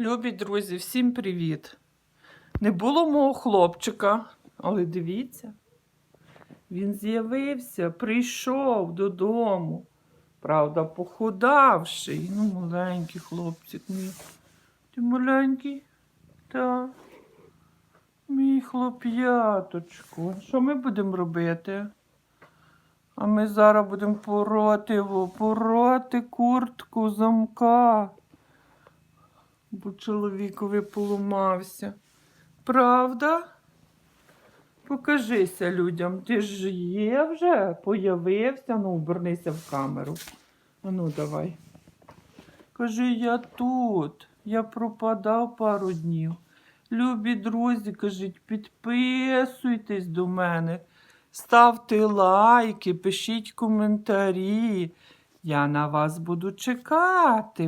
Любі друзі, всім привіт! Не було мого хлопчика, але дивіться, він з'явився, прийшов додому. Правда, похудавший. Ну, маленький хлопчик мій. Ти маленький? Так. Мій хлоп'яточку. Що ми будемо робити? А ми зараз будемо пороти, пороти куртку замка бо чоловікові поламався. Правда? Покажися людям. Ти ж є вже, появився, ну, обернися в камеру. Ну, давай. Кажи, я тут. Я пропадав пару днів. Любі друзі, кажіть, підписуйтесь до мене, ставте лайки, пишіть коментарі. Я на вас буду чекати.